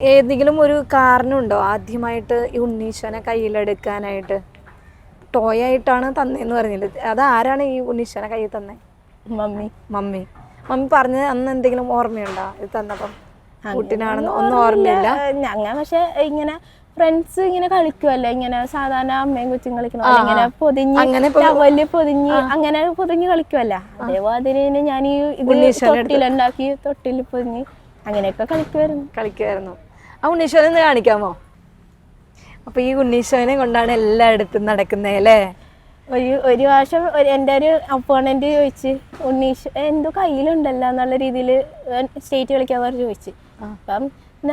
ഏതെങ്കിലും ഒരു കാരണമുണ്ടോ ആദ്യമായിട്ട് ഈ ഉണ്ണീശ്വനെ കയ്യിലെടുക്കാനായിട്ട്? ടോയ് ആയിട്ടാണ് തന്നേന്ന് പറഞ്ഞില്ല? അത് ആരാണ് ഈ ഉണ്ണീശ്വനെ കയ്യിൽ തന്നെ? മമ്മി. മമ്മി. മമ്മി പറഞ്ഞത് അന്ന് എന്തെങ്കിലും ഓർമ്മയുണ്ടോ? ഇത് തന്നപ്പം. കുട്ടിനാണെന്ന് ഒന്നും ഓർമ്മയില്ല. ഞങ്ങൾ പക്ഷെ ഇങ്ങനെ ഫ്രണ്ട്സ് ഇങ്ങനെ കളിക്കുമല്ലോ ഇങ്ങനെ സാധാരണ അമ്മയും കൊച്ചും കളിക്കണ ഇങ്ങനെ പൊതിഞ്ഞ് ടവൽ പൊതിഞ്ഞ് അങ്ങനെ പൊതിഞ്ഞ് കളിക്കുമല്ലോ അതേപോലെ ഞാൻ ഈ ഇത് ഉണ്ണീശനെ എടുത്ത്. തൊട്ടിലുണ്ടാക്കി തൊട്ടിൽ പൊതിഞ്ഞ് അങ്ങനെയൊക്കെ കളിക്കുമായിരുന്നു കളിക്കുമായിരുന്നു ആ ഉണ്ണീശോനെ ഒന്ന് കാണിക്കാമോ? അപ്പൊ ഈ ഉണ്ണീശോനെ കൊണ്ടാണ് എല്ലായിടത്തും നടക്കുന്നത് അല്ലേ? ഒരു ഒരു പ്രാവശ്യം എന്റെ ഒരു അപ്പോണന്റ് ചോദിച്ച് ഉണ്ണീഷ് എന്തോ കയ്യിലുണ്ടല്ലോ? എന്നുള്ള രീതിയിൽ സ്റ്റേറ്റ് കളിക്കാൻ പറഞ്ഞു ചോദിച്ച്. അപ്പം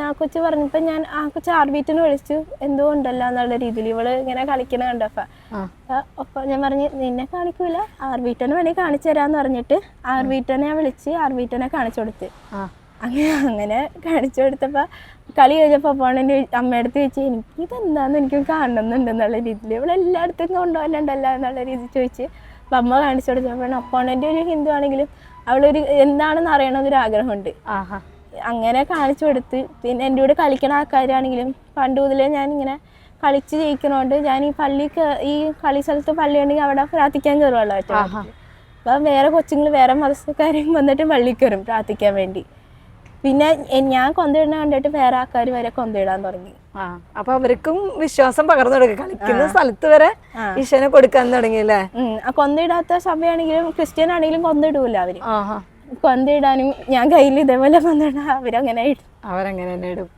ആ കൊച്ചു പറഞ്ഞപ്പോൾ ഞാൻ ആ കൊച്ചു ആർബീറ്റിന് വിളിച്ചു എന്തോ ഉണ്ടല്ലോ? എന്നുള്ള രീതിയിൽ ഇവൾ ഇങ്ങനെ കളിക്കണ കണ്ടപ്പോ അപ്പോൾ അപ്പൊ ഞാൻ പറഞ്ഞു നിന്നെ കാണിക്കൂല ആർബീറ്റനെ വേണമെങ്കിൽ കാണിച്ചു തരാന്ന് പറഞ്ഞിട്ട് ആർബീറ്റനെ വിളിച്ച് ആർബീറ്റനെ കാണിച്ചു കൊടുത്ത്. അങ്ങനെ അങ്ങനെ കാണിച്ചു കൊടുത്തപ്പോൾ കളി കഴിഞ്ഞപ്പോൾ പോണെന്റെ അമ്മയടുത്ത് ചോദിച്ചു എനിക്ക് ഇതെന്താന്ന് എനിക്ക് കാണണമെന്നുണ്ട് എന്നുള്ള രീതിയിൽ. ഇവിടെ എല്ലായിടത്തും കൊണ്ടുപോകാനുണ്ടല്ലോ എന്നുള്ള രീതിയിൽ ചോദിച്ച് അപ്പം അമ്മ കാണിച്ചു കൊടുത്തപ്പോൾ അപ്പോണന്റെ ഒരു ഹിന്ദു ആണെങ്കിലും അവളൊരു എന്താണെന്ന് അറിയണമെന്നൊരു ആഗ്രഹമുണ്ട്. അങ്ങനെ കാണിച്ചു കൊടുത്ത്. പിന്നെ എന്റെ കൂടെ കളിക്കണ ആൾക്കാരാണെങ്കിലും പണ്ട് മുതലേ ഞാനിങ്ങനെ കളിച്ച് ജയിക്കണോണ്ട് ഞാൻ ഈ പള്ളി ഈ കളി സ്ഥലത്ത് പള്ളി ഉണ്ടെങ്കിൽ അവിടെ പ്രാർത്ഥിക്കാൻ കയറുമല്ലോ ആഹാ. അപ്പം വേറെ കൊച്ചുങ്ങൾ വേറെ മതസ്ഥക്കാരെയും വന്നിട്ട് പള്ളിയിൽ വരും പ്രാർത്ഥിക്കാൻ വേണ്ടി. പിന്നെ ഞാൻ കൊന്തയിടുന്ന കണ്ടിട്ട് വേറെ ആൾക്കാർ വരെ കൊന്തയിടാൻ തുടങ്ങി. അപ്പൊ അവർക്കും വിശ്വാസം പകർന്നു കൊടുക്കുക കളിക്കുന്ന സ്ഥലത്ത് വരെ. ഈശോനെ കൊടുക്കാൻ തുടങ്ങി അല്ലേ? കൊന്തിടാത്ത കൊന്തയിടാത്ത സഭയാണെങ്കിലും ക്രിസ്ത്യൻ ആണെങ്കിലും കൊന്തയിടൂല അവർ. കൊന്തിടാനും കൊന്തയിടാനും ഞാൻ കയ്യിൽ ഇതേപോലെ കൊന്തയിടാൻ അവരങ്ങനെ ഇടും. അവരങ്ങനെ തന്നെ ഇടും.